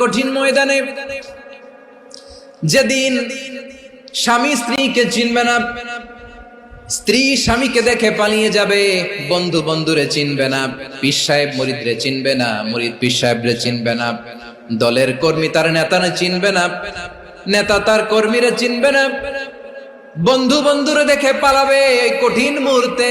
কঠিন ময়দানে যেদিন স্বামী স্ত্রীকে চিনবে না, স্ত্রী স্বামীকে দেখে পালিয়ে যাবে, বন্ধু বন্ধুরে চিনবে না সাহেব চিনবে না, মরিদ চিনবে না, দলের কর্মী তার নেতারে চিনবে না, নেতা তার কর্মীরা চিনবে না, বন্ধু বন্ধুরে দেখে পালাবে কঠিন মুহূর্তে।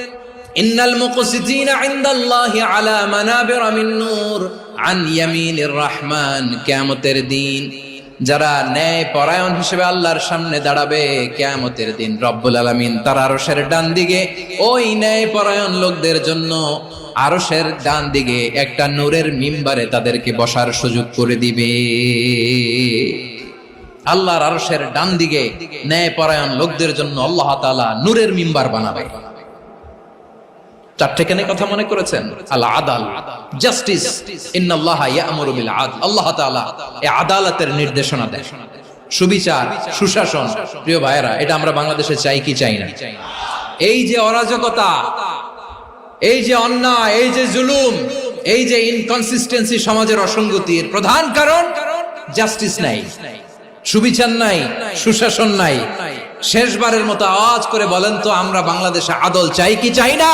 ইন্নাল মুকসিতিনা ইনদাল্লাহি আলা মানাবির মিন নূর আন ইয়ামিনির রহমান দিন। যারা ন্যায় পরায়ণ হিসেবে আল্লাহর সামনে দাঁড়াবে দিন রব্বুল তার আরশের ডান দিকে ওই ন্যায় পরায়ণ লোকদের জন্য ডান দিকে একটা নূরের মিম্বারে তাদেরকে বসার সুযোগ করে দিবে। আল্লাহর আরশের ডান দিকে ন্যায় পরায়ণ লোকদের জন্য আল্লাহ তাআলা নূরের মিম্বার বানাবে। চারটে কেন কথা মনে করেছেন? আল আদাল, জাস্টিস আল্লাহ আদালতের নির্দেশনা দেন। সুবিচার, সুশাসন, প্রিয় ভাইয়েরা, এটা আমরা বাংলাদেশে চাই কি চাই না? এই যে অরাজকতা, এই যে অন্যায়, এই যে জুলুম, এই যে ইনকনসিস্টেন্সি সমাজের অসঙ্গতির প্রধান কারণ জাস্টিস নাই, সুবিচার নাই, সুশাসন নাই। শেষবারের মতো আওয়াজ করে বলেন তো, আমরা বাংলাদেশে আদল চাই কি চাই না?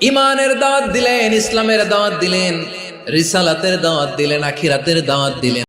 ইমানের দাওয়াত দিলেন ইসলামের দাওয়াত দিলেন রিসালাতের দাওয়াত দিলেন আখিরাতের দাওয়াত দিলেন।